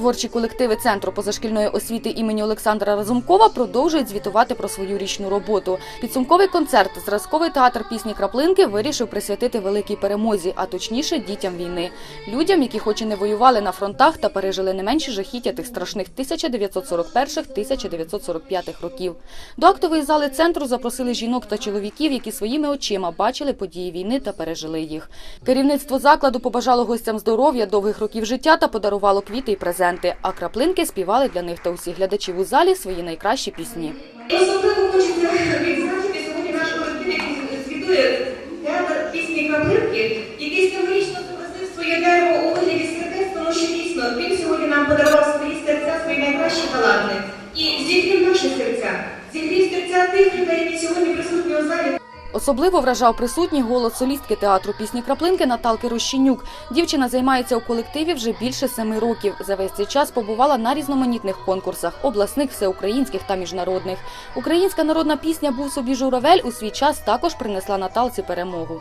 Творчі колективи Центру позашкільної освіти імені Олександра Разумкова продовжують звітувати про свою річну роботу. Підсумковий концерт Зразковий театр пісні Краплинки вирішив присвятити великій перемозі, а точніше дітям війни, людям, які хоч і не воювали на фронтах та пережили не менші жахіття тих страшних 1941-1945 років. До актової зали центру запросили жінок та чоловіків, які своїми очима бачили події війни та пережили їх. Керівництво закладу побажало гостям здоров'я, довгих років життя та подарувало квіти і презенти. А краплинки співали для них та усіх глядачів у залі свої найкращі пісні. Особливо хочеться відзначити сьогодні наш колектив, який звітує театр пісні Краплинки, який символічно зобразив своє дерево у вигляді сердець, тому що дійсно він сьогодні нам подарував свої серця, свої найкращі таланти. І зігрів наші серця, зігрів серця тих людей, які сьогодні присутні у залі. Особливо вражав присутній голос солістки театру пісні Краплинки Наталки Рощенюк. Дівчина займається у колективі вже більше семи років. За весь цей час побувала на різноманітних конкурсах обласних, всеукраїнських та міжнародних. Українська народна пісня Був собі журавель у свій час також принесла Наталці перемогу.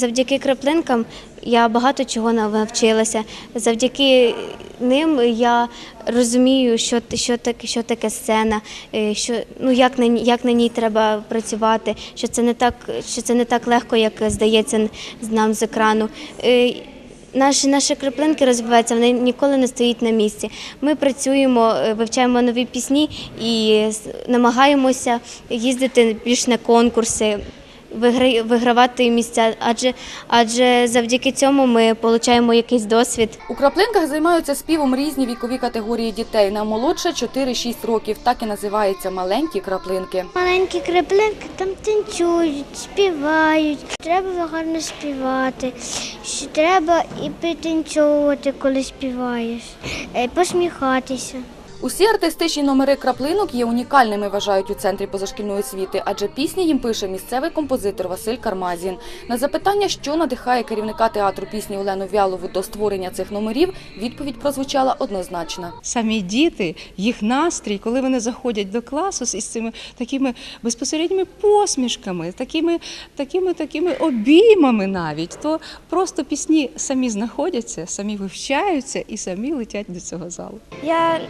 Завдяки краплинкам я багато чого навчилася. Завдяки ним я розумію, що, що, таке, що таке сцена, е, що, ну, як, на, як на ній треба працювати, що це не так, що це не так легко, як здається нам з екрану. Е, Наші, наші краплинки розвиваються, вони ніколи не стоять на місці. Ми працюємо, е, вивчаємо нові пісні і намагаємося їздити більш на конкурси, вигравати місця, адже, адже завдяки цьому ми отримуємо якийсь досвід. У краплинках займаються співом різні вікові категорії дітей. Наймолодша 4-6 років. Так і називаються маленькі краплинки. Маленькі краплинки там танцюють, співають. Треба гарно співати. Що треба і пританцьовувати, коли співаєш, е, посміхатися. Усі артистичні номери краплинок є унікальними, вважають у центрі позашкільної освіти, адже пісні їм пише місцевий композитор Василь Кармазін. На запитання, що надихає керівника театру пісні Олену Вялову до створення цих номерів, відповідь прозвучала однозначно. самі діти, їх настрій, коли вони заходять до класу з із цими такими безпосередніми посмішками, такими, такими, такими обіймами навіть, то просто пісні самі знаходяться, самі вивчаються і самі летять до цього залу. Я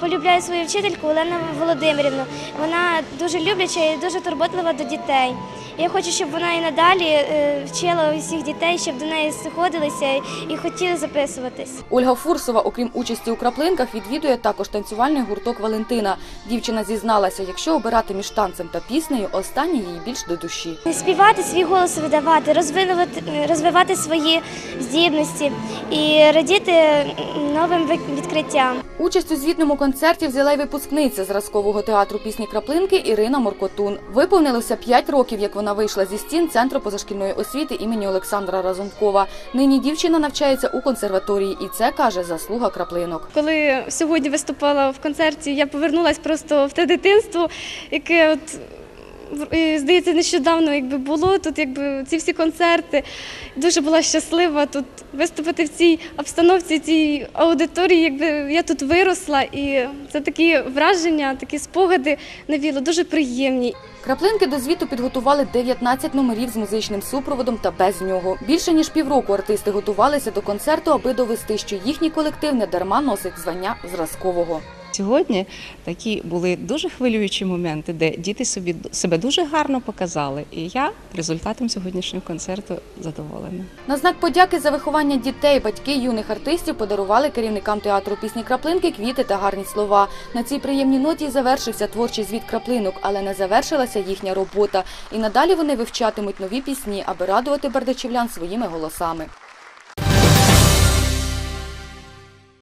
полюбляю свою вчительку Олену Володимирівну. Вона дуже любляча і дуже турботлива до дітей. Я хочу, щоб вона і надалі е, вчила усіх дітей, щоб до неї сходилися і хотіли записуватись. Ольга Фурсова, окрім участі у краплинках, відвідує також танцювальний гурток Валентина. Дівчина зізналася, якщо обирати між танцем та піснею, останнє їй більш до душі. Співати, свій голос видавати, розвинувати, розвивати свої здібності і радіти новим відкриттям. Участь у звітному концерті взяла й випускниця зразкового театру пісні Краплинки Ірина Моркотун. Виповнилося 5 років, як вона вийшла зі стін центру позашкільної освіти імені Олександра Разумкова. Нині дівчина навчається у консерваторії, і це каже заслуга краплинок. Коли сьогодні виступала в концерті, я повернулася просто в те дитинство, яке от. І, Здається, нещодавно якби було тут, якби ці всі концерти. Дуже була щаслива тут виступити в цій обстановці, цій аудиторії. Якби я тут виросла, і це такі враження, такі спогади навіло, дуже приємні. Краплинки до звіту підготували 19 номерів з музичним супроводом та без нього. Більше ніж півроку артисти готувалися до концерту, аби довести, що їхній колектив не дарма носить звання зразкового. Сьогодні такі були дуже хвилюючі моменти, де діти собі себе дуже гарно показали. І я результатом сьогоднішнього концерту задоволена. На знак подяки за виховання дітей батьки юних артистів подарували керівникам театру пісні краплинки квіти та гарні слова. На цій приємній ноті завершився творчий звіт краплинок, але не завершилася їхня робота. І надалі вони вивчатимуть нові пісні, аби радувати бардачівлян своїми голосами.